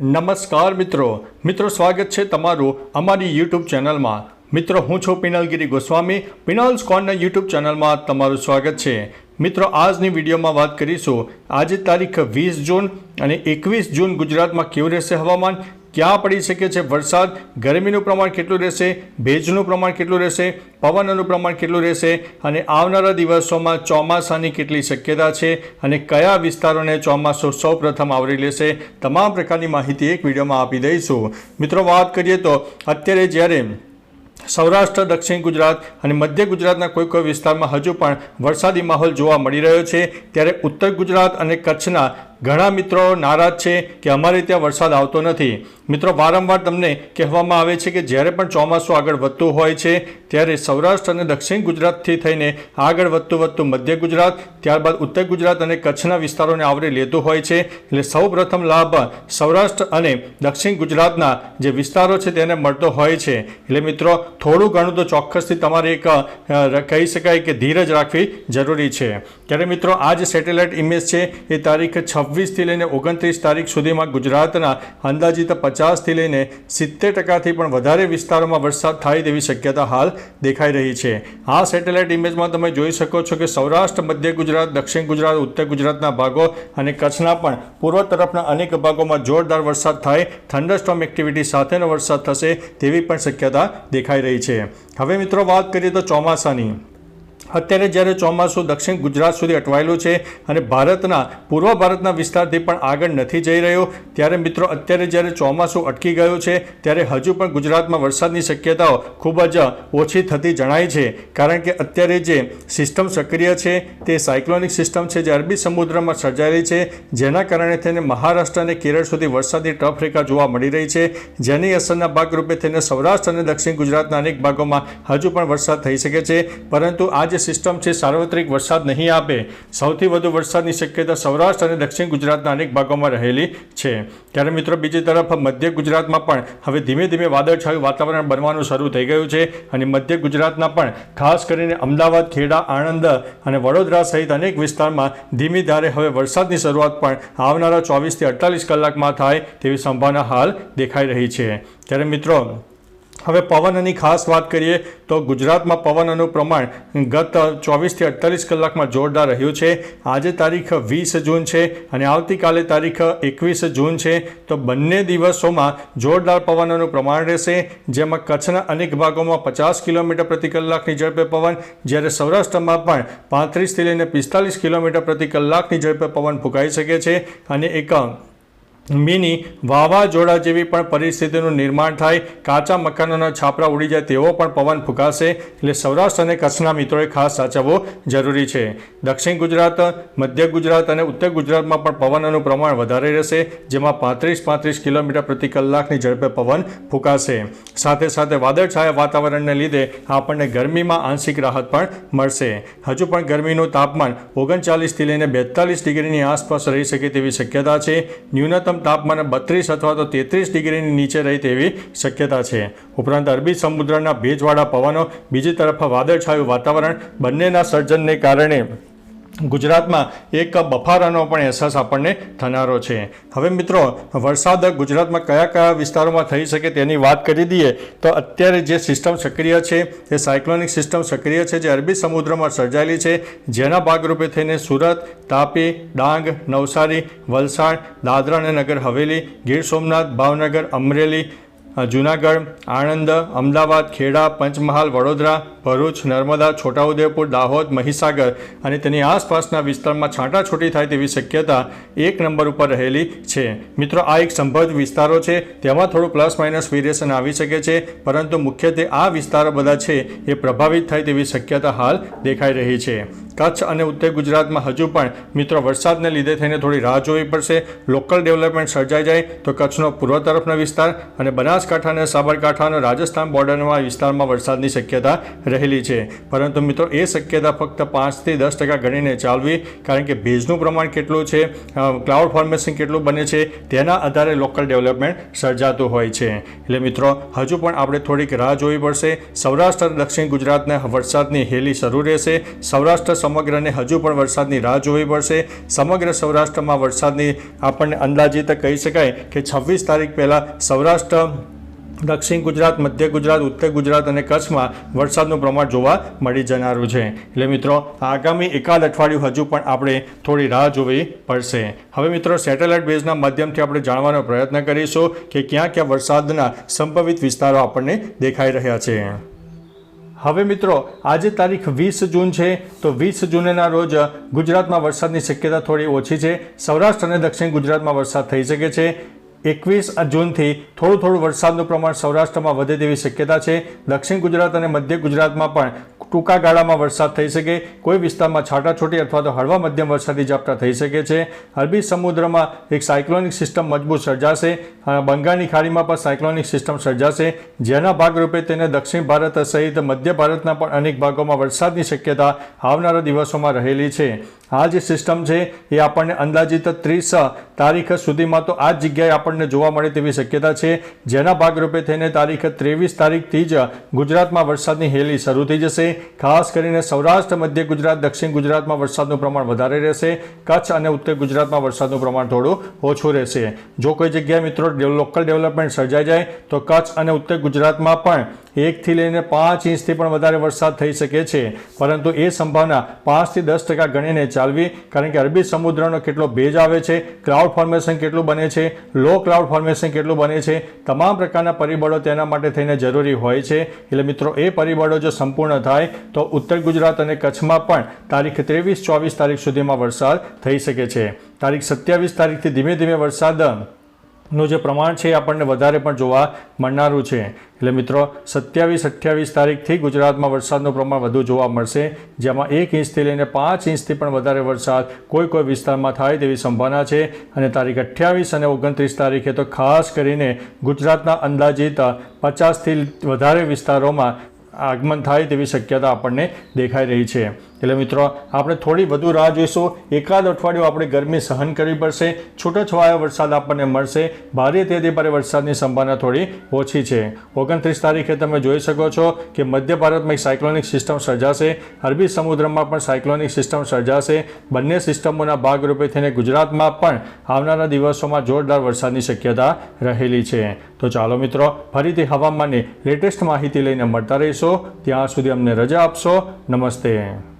નમસ્કાર મિત્રો. મિત્રો, સ્વાગત છે તમારું અમારી યુટ્યુબ ચેનલમાં. મિત્રો, હું છું પિનલગીરી ગોસ્વામી. પિનલ્સ કોર્નર યુટ્યુબ ચેનલમાં તમારું સ્વાગત છે. મિત્રો, આજની વિડીયોમાં વાત કરીશું. આજે તારીખ વીસ જૂન અને એકવીસ જૂન ગુજરાતમાં કેવું રહેશે હવામાન? ક્યાં પડી શકે છે વરસાદ? ગરમીનું પ્રમાણ કેટલું રહેશે? ભેજનું પ્રમાણ કેટલું રહેશે? પવનનું પ્રમાણ કેટલું રહેશે? અને આવનારા દિવસોમાં ચોમાસાની કેટલી શક્યતા છે? અને કયા વિસ્તારોને ચોમાસું સૌપ્રથમ આવરી લેશે? તમામ પ્રકારની માહિતી એક વિડીયોમાં આપી દઈશું. મિત્રો, વાત કરીએ તો અત્યારે જ્યારે સૌરાષ્ટ્ર, દક્ષિણ ગુજરાત અને મધ્ય ગુજરાતના કોઈ કોઈ વિસ્તારમાં હજુ પણ વરસાદી માહોલ જોવા મળી રહ્યો છે. ત્યારે ઉત્તર ગુજરાત અને કચ્છના ઘણા મિત્રો નારાજ છે કે અમારે ત્યાં વરસાદ આવતો નથી. મિત્રો, વારંવાર તમને કહેવામાં આવે છે કે જ્યારે પણ ચોમાસું આગળ વધતું હોય છે, ત્યારે સૌરાષ્ટ્ર અને દક્ષિણ ગુજરાતથી થઈને આગળ વધતું વધતું મધ્ય ગુજરાત, ત્યારબાદ ઉત્તર ગુજરાત અને કચ્છના વિસ્તારોને આવરી લેતું હોય છે. એટલે સૌ પ્રથમ લાભ સૌરાષ્ટ્ર અને દક્ષિણ ગુજરાતના જે વિસ્તારો છે તેને મળતો હોય છે. એટલે મિત્રો, થોડું ઘણું તો ચોક્કસથી તમારે એક કહી શકાય કે ધીરજ રાખવી જરૂરી છે. ત્યારે મિત્રો, આ જે સેટેલાઇટ ઇમેજ છે, એ તારીખ છવ્વીસથી લઈને ઓગણત્રીસ તારીખ સુધીમાં ગુજરાતના અંદાજિત પચાસથી લઈને સિત્તેર ટકાથી પણ વધારે વિસ્તારોમાં વરસાદ થાય તેવી શક્યતા હાલ દેખાઈ રહી છે. આ સેટેલાઇટ ઇમેજમાં તમે જોઈ શકો છો કે સૌરાષ્ટ્ર, મધ્ય ગુજરાત, દક્ષિણ ગુજરાત, ઉત્તર ગુજરાતના ભાગો અને કચ્છના પણ પૂર્વ તરફના અનેક ભાગોમાં જોરદાર વરસાદ થાય, થંડરસ્ટોમ એક્ટિવિટી સાથેનો વરસાદ થશે તેવી પણ શક્યતા દેખાઈ રહી છે. હવે મિત્રો વાત કરીએ તો ચોમાસાની. અત્યારે જ્યારે ચોમાસું દક્ષિણ ગુજરાત સુધી અટવાયેલું છે અને ભારતના, પૂર્વ ભારતના વિસ્તારથી પણ આગળ નથી જઈ રહ્યો, ત્યારે મિત્રો અત્યારે જ્યારે ચોમાસું અટકી ગયું છે, ત્યારે હજુ પણ ગુજરાતમાં વરસાદની શક્યતાઓ ખૂબ જ ઓછી થતી જણાય છે. કારણ કે અત્યારે જે સિસ્ટમ સક્રિય છે, તે સાયક્લોનિક સિસ્ટમ છે જે અરબી સમુદ્રમાં સર્જાયેલી છે, જેના કારણે થઈને મહારાષ્ટ્ર અને કેરળ સુધી વરસાદની ટફ રેખા જોવા મળી રહી છે. જેની અસરના ભાગરૂપે થઈને સૌરાષ્ટ્ર અને દક્ષિણ ગુજરાતના અનેક ભાગોમાં હજુ પણ વરસાદ થઈ શકે છે. પરંતુ આ સિસ્ટમ છે, સાર્વત્રિક વરસાદ નહીં આપે. સૌથી વધુ વરસાદની શક્યતા સૌરાષ્ટ્ર અને દક્ષિણ ગુજરાતના અનેક ભાગોમાં રહેલી છે. ત્યારે મિત્રો, બીજી તરફ મધ્ય ગુજરાતમાં પણ હવે ધીમે ધીમે વાદળછાયું વાતાવરણ બનવાનું શરૂ થઈ ગયું છે અને મધ્ય ગુજરાતના પણ, ખાસ કરીને અમદાવાદ, ખેડા, આણંદ અને વડોદરા સહિત અનેક વિસ્તારમાં ધીમી ધારે હવે વરસાદની શરૂઆત પણ આવનારા ચોવીસથી અડતાલીસ કલાકમાં થાય તેવી સંભાવના હાલ દેખાઈ રહી છે. ત્યારે મિત્રો હવે પવનની ખાસ વાત કરીએ તો ગુજરાતમાં પવનનું પ્રમાણ ગત ચોવીસથી અડતાલીસ કલાકમાં જોરદાર રહ્યું છે. આજે તારીખ વીસ જૂન છે અને આવતીકાલે તારીખ એકવીસ જૂન છે. તો બંને દિવસોમાં જોરદાર પવનનું પ્રમાણ રહેશે, જેમાં કચ્છના અનેક ભાગોમાં પચાસ કિલોમીટર પ્રતિ કલાકની ઝડપે પવન, જ્યારે સૌરાષ્ટ્રમાં પણ પાંત્રીસથી લઈને પિસ્તાલીસ કિલોમીટર પ્રતિ કલાકની ઝડપે પવન ફૂંકાઈ શકે છે. અને એક મિની વાવાઝોડા જેવી પણ પરિસ્થિતિનું નિર્માણ થાય, કાચા મકાનોના છાપરા ઉડી જાય તેવો પણ પવન ફૂંકાશે. એટલે સૌરાષ્ટ્ર અને કચ્છના મિત્રોએ ખાસ સાચવવો જરૂરી છે. દક્ષિણ ગુજરાત, મધ્ય ગુજરાત અને ઉત્તર ગુજરાતમાં પણ પવનનું પ્રમાણ વધારે રહેશે, જેમાં પાંત્રીસ પાંત્રીસ કિલોમીટર પ્રતિ કલાકની ઝડપે પવન ફૂંકાશે. સાથે સાથે વાદળછાયા વાતાવરણને લીધે આપણને ગરમીમાં આંશિક રાહત પણ મળશે. હજુ પણ ગરમીનું તાપમાન ઓગણચાલીસથી લઈને બેતાલીસ ડિગ્રીની આસપાસ રહી શકે તેવી શક્યતા છે. ન્યૂનતમ તાપમાન બત્રીસ અથવા તો તેત્રીસ ડિગ્રીની નીચે રહે તેવી શક્યતા છે. ઉપરાંત અરબી સમુદ્રના ભેજવાળા પવનો બીજી તરફ વાદળછાયું વાતાવરણ બંનેના સર્જનને કારણે ગુજરાતમાં એક બફારાનો પણ અહેસાસ આપણને થનારો છે. હવે મિત્રો, વરસાદ ગુજરાતમાં કયા કયા વિસ્તારોમાં થઈ શકે તેની વાત કરી દઈએ તો અત્યારે જે સિસ્ટમ સક્રિય છે, એ સાયક્લોનિક સિસ્ટમ સક્રિય છે જે અરબી સમુદ્રમાં સર્જાયેલી છે, જેના ભાગરૂપે થઈને સુરત, તાપી, ડાંગ, નવસારી, વલસાડ, દાદરા અને નગર હવેલી, ગીર સોમનાથ, ભાવનગર, અમરેલી જુનાગઢ, આણંદ, અમદાવાદ, ખેડા, પંચમહાલ, વડોદરા, ભરૂચ, નર્મદા, છોટાઉદેપુર, દાહોદ, મહીસાગર અને તેની આસપાસના વિસ્તારમાં છાંટાછૂટી થાય તેવી શક્યતા એક નંબર ઉપર રહેલી છે. મિત્રો, આ એક સંભવિત વિસ્તારો છે. તેમાં થોડું પ્લસ માઇનસ વેરિએશન આવી શકે છે, પરંતુ મુખ્યત્વે આ વિસ્તારો બધા છે એ પ્રભાવિત થાય તેવી શક્યતા હાલ દેખાઈ રહી છે. કચ્છ અને ઉત્તર ગુજરાતમાં હજુ પણ મિત્રો વરસાદને લીધે થઈને થોડી રાહ જોવી પડશે. લોકલ ડેવલપમેન્ટ સર્જાઈ જાય તો કચ્છનો પૂર્વ તરફનો વિસ્તાર અને બનાસકાંઠા અને સાબરકાંઠા અને રાજસ્થાન બોર્ડરના વિસ્તારમાં વરસાદની શક્યતા રહેલી છે. પરંતુ મિત્રો એ શક્યતા ફક્ત પાંચથી દસ ટકા ગણીને ચાલવી, કારણ કે ભેજનું પ્રમાણ કેટલું છે ક્લાઉડ ફોર્મેશન કેટલું બને છે, તેના આધારે લોકલ ડેવલપમેન્ટ સર્જાતું હોય છે. એટલે મિત્રો, હજુ પણ આપણે થોડીક રાહ જોવી પડશે. સૌરાષ્ટ્ર દક્ષિણ ગુજરાતને વરસાદની હેલી શરૂ રહેશે. સૌરાષ્ટ્ર સમગ્રને હજુ પણ વરસાદની રાહ જોવી પડશે. સમગ્ર સૌરાષ્ટ્રમાં વરસાદની આપણને અંદાજિત કહી શકાય કે છવ્વીસ તારીખ પહેલાં સૌરાષ્ટ્ર, દક્ષિણ ગુજરાત, મધ્ય ગુજરાત, ઉત્તર ગુજરાત અને કચ્છમાં વરસાદનું પ્રમાણ જોવા મળી જનારું છે. એટલે મિત્રો, આગામી એકાદ અઠવાડિયું હજુ પણ આપણે થોડી રાહ જોવી પડશે. હવે મિત્રો, સેટેલાઇટ બેઝના માધ્યમથી આપણે જાણવાનો પ્રયત્ન કરીશું કે ક્યાં ક્યાં વરસાદના સંભવિત વિસ્તારો આપણને દેખાઈ રહ્યા છે. હવે મિત્રો, આજે તારીખ વીસ જૂન છે, તો વીસ જૂનના રોજ ગુજરાતમાં વરસાદની શક્યતા થોડી ઓછી છે. સૌરાષ્ટ્ર અને દક્ષિણ ગુજરાતમાં વરસાદ થઈ શકે છે. એકવીસ જૂનથી થોડું થોડું વરસાદનું પ્રમાણ સૌરાષ્ટ્રમાં વધે તેવી શક્યતા છે. દક્ષિણ ગુજરાત અને મધ્ય ગુજરાતમાં પણ ટૂંકા ગાળામાં વરસાદ થઈ શકે, કોઈ વિસ્તારમાં છાટાછોટી અથવા તો હળવા મધ્યમ વરસાદી ઝાપટા થઈ શકે છે. અરબી સમુદ્રમાં એક સાયક્લોનિક સિસ્ટમ મજબૂત સર્જાશે. અને બંગાળની ખાડીમાં પણ સાયક્લોનિક સિસ્ટમ સર્જાશે. જેના ભાગરૂપે તેને દક્ષિણ ભારત સહિત મધ્ય ભારતના પણ અનેક ભાગોમાં વરસાદની શક્યતા આવનારા દિવસોમાં રહેલી છે. આ જે સિસ્ટમ છે એ આપણને અંદાજિત ત્રીસ તારીખ સુધીમાં તો આ જ જગ્યાએ આપણને જોવા મળે તેવી શક્યતા છે. જેના ભાગરૂપે થઈને તારીખ ત્રેવીસ તારીખથી જ ગુજરાતમાં વરસાદની હેલી શરૂ થઈ જશે. ખાસ કરીને સૌરાષ્ટ્ર, મધ્ય ગુજરાત, દક્ષિણ ગુજરાતમાં વરસાદનું પ્રમાણ વધારે રહેશે. કચ્છ અને ઉત્તર ગુજરાતમાં વરસાદનું પ્રમાણ થોડું ઓછું રહેશે. જો કોઈ જગ્યાએ મિત્રો લોકલ ડેવલપમેન્ટ સર્જાઈ જાય, તો કચ્છ અને ઉત્તર ગુજરાતમાં પણ એકથી લઈને પાંચ ઇંચથી પણ વધારે વરસાદ થઈ શકે છે. પરંતુ એ સંભાવના પાંચથી દસ ટકા ગણીને ચાલવી, કારણ કે અરબી સમુદ્રનો કેટલો ભેજ આવે છે, ક્લાઉડ ફોર્મેશન કેટલું બને છે, લો ક્લાઉડ ફોર્મેશન કેટલું બને છે, તમામ પ્રકારના પરિબળો તેના માટે થઈને જરૂરી હોય છે. એટલે મિત્રો, એ પરિબળો જો સંપૂર્ણ થાય, તો ઉત્તર ગુજરાત અને કચ્છમાં પણ તારીખ ત્રેવીસ ચોવીસ તારીખ સુધીમાં વરસાદ થઈ શકે છે. તારીખ સત્યાવીસ તારીખથી ધીમે ધીમે વરસાદ નું જે પ્રમાણ છે એ આપણને વધારે પણ જોવા મળનારું છે. એટલે મિત્રો, સત્યાવીસ અઠ્યાવીસ તારીખથી ગુજરાતમાં વરસાદનું પ્રમાણ વધુ જોવા મળશે. જેમાં એક ઇંચથી લઈને પાંચ ઇંચથી પણ વધારે વરસાદ કોઈ કોઈ વિસ્તારમાં થાય તેવી સંભાવના છે. અને તારીખ અઠ્યાવીસ અને ઓગણત્રીસ તારીખે તો ખાસ કરીને ગુજરાતના અંદાજિત પચાસથી વધારે વિસ્તારોમાં આગમન થાય તેવી શક્યતા આપણને દેખાઈ રહી છે. એટલે મિત્રો, આપણે થોડી વધુ રાહ જોઈશું. એકાદ અઠવાડિયું આપણે ગરમી સહન કરવી પડશે. છૂટોછવાયો વરસાદ આપણને મળશે. ભારે તેથી ભારે વરસાદની સંભાવના થોડી ઓછી છે. ઓગણત્રીસ તારીખે તમે જોઈ શકો છો કે મધ્ય ભારતમાં એક સાયક્લોનિક સિસ્ટમ સર્જાશે. અરબી સમુદ્રમાં પણ સાયક્લોનિક સિસ્ટમ સર્જાશે. બંને સિસ્ટમોના ભાગરૂપે થઈને ગુજરાતમાં પણ આવનારા દિવસોમાં જોરદાર વરસાદની શક્યતા રહેલી છે. તો ચાલો મિત્રો, ફરીથી હવામાનની લેટેસ્ટ માહિતી લઈને મળતા રહીશું. ત્યાં સુધી અમને રજા આપશો. નમસ્તે.